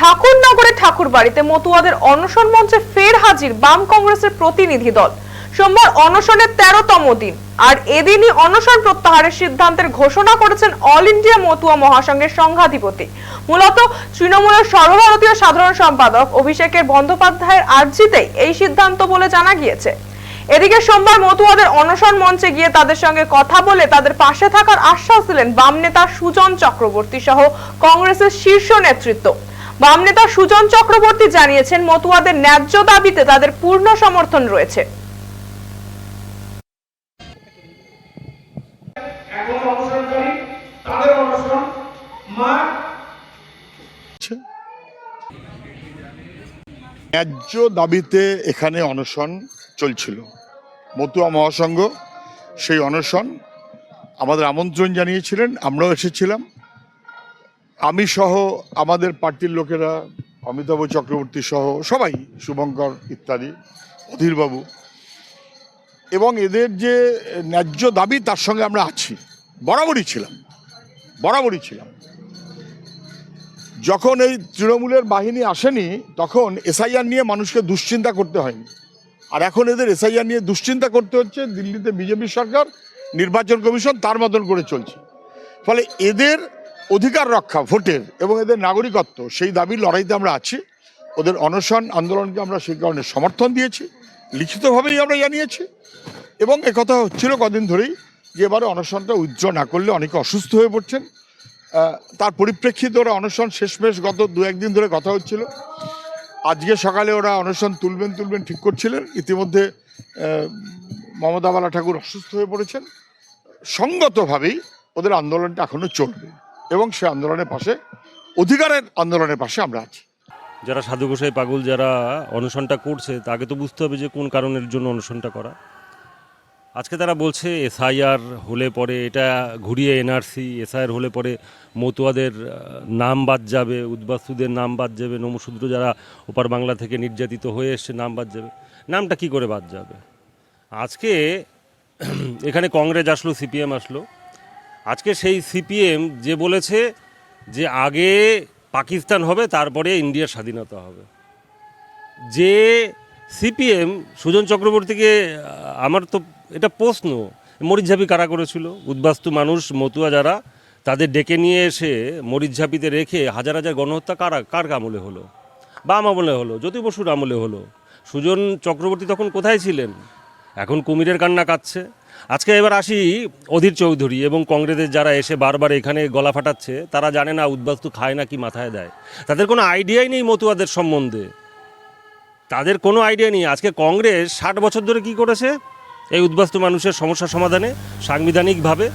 ঠাকুরনগরে ঠাকুর বাড়িতে মতুয়াদের অনশন মঞ্চে ফের হাজির বাম কংগ্রেসের প্রতিনিধি দল। সোমবার অনশনের তেরোতম দিন, আর এদিনই অনশন প্রত্যাহারের সিদ্ধান্তের ঘোষণা করেছেন অল ইন্ডিয়া মতুয়া মহাসংঘের সংঘাধিপতি। মূলত তৃণমূলের সর্বভারতীয় সাধারণ সম্পাদক অভিষেকের বন্দ্যোপাধ্যায়ের আর্জিতেই এই সিদ্ধান্ত বলে জানা গিয়েছে। এদিকে সোমবার মতুয়াদের অনশন মঞ্চে গিয়ে তাদের সঙ্গে কথা বলে তাদের পাশে থাকার আশ্বাস দিলেন বাম নেতা সুজন চক্রবর্তী সহ কংগ্রেসের শীর্ষ নেতৃত্ব। বাম নেতা সুজন চক্রবর্তী জানিয়েছেন মতুয়াদের ন্যায্য দাবিতে তাদের পূর্ণ সমর্থন রয়েছে। এখন অনশনকারী তাদের অনশন মা হচ্ছে। ন্যায্য দাবিতে এখানে অনশন চলছিল। মতুয়া মহাসংঘ সেই অনশন আমাদের আমন্ত্রণ জানিয়েছিলেন আমরাও এসেছিলাম। আমি সহ আমাদের পার্টির লোকেরা, অমিতাভ চক্রবর্তী সহ সবাই, শুভঙ্কর ইত্যাদি, অধীরবাবু, এবং এদের যে ন্যায্য দাবি, তার সঙ্গে আমরা আছি। বরাবরই ছিলাম। বরাবরই ছিলাম। যখন এই তৃণমূলের বাহিনী আসেনি, তখন এসআইআর নিয়ে মানুষকে দুশ্চিন্তা করতে হয়নি। আর এখন এদের এসআইআর নিয়ে দুশ্চিন্তা করতে হচ্ছে, দিল্লিতে বিজেপি সরকার, নির্বাচন কমিশন তার মতন করে চলছে। ফলে এদের অধিকার রক্ষা, ভোটের এবং এদের নাগরিকত্ব, সেই দাবির লড়াইতে আমরা আছি। ওদের অনশন আন্দোলনকে আমরা সেই কারণে সমর্থন দিয়েছি, লিখিতভাবেই আমরা জানিয়েছি। এবং একথা হচ্ছিল কদিন ধরেই যে এবারে অনশনটা উজ্জ্বল না করলে অনেকে অসুস্থ হয়ে পড়ছেন। তার পরিপ্রেক্ষিতে ওরা অনশন শেষমেশ গত দু, একদিন ধরে কথা হচ্ছিল। আজকে সকালে ওরা অনশন তুলবেন তুলবেন ঠিক করছিলেন। ইতিমধ্যে মমতা বালা ঠাকুর অসুস্থ হয়ে পড়েছেন। সঙ্গতভাবেই ওদের আন্দোলনটা এখনও চলবে। এবং সে আন্দোলনের পাশে, অধিকারের আন্দোলনের পাশে আমরা আছি। যারা সাধু গোসাই পাগল যারা অনশনটা করছে, তাকে তো বুঝতে হবে যে কোন কারণের জন্য অনশনটা করা। আজকে তারা বলছে, এসআইআর হলে পরে এটা ঘুরিয়ে এনআরসি, এসআইআর হলে পরে মতুয়াদের নাম বাদ যাবে, উদ্বাস্তুদের নাম বাদ যাবে, নমশূদ্র যারা ওপার বাংলা থেকে নির্যাতিত হয়ে এসছে, নাম বাদ যাবে। নামটা কি করে বাদ যাবে? আজকে এখানে কংগ্রেস আসলো, সিপিএম আসলো আজকে সেই সিপিএম যে বলেছে যে আগে পাকিস্তান হবে, তারপরে ইন্ডিয়ার স্বাধীনতা হবে। যে সিপিএম সুজন চক্রবর্তীকে আমার তো এটা প্রশ্ন মরিচঝাপি কারা করেছিল? উদ্বাস্তু মানুষ, মতুয়া যারা, তাদের ডেকে নিয়ে এসে মরিচঝাপিতে রেখে হাজার হাজার গণহত্যা কারা, কার আমলে হলো? বাম আমলে হলো জ্যোতি বসুর আমলে হলো। সুজন চক্রবর্তী তখন কোথায় ছিলেন? এখন কুমিরের কান্না কাচ্ছে আজকে এবার আসি অধীর চৌধুরী এবং কংগ্রেসের যারা এসে বারবার এখানে গলা ফাটাচ্ছে, তারা জানে না উদ্বাস্তু খায় না কি মাথায় দেয়। তাদের কোনো আইডিয়াই নেই মতুয়াদের সম্বন্ধে। তাদের কোনো আইডিয়া নেই। আজকে কংগ্রেস ষাট বছর ধরে কি করেছে? এই উদ্বাস্তু মানুষের সমস্যা সমাধানে সাংবিধানিকভাবে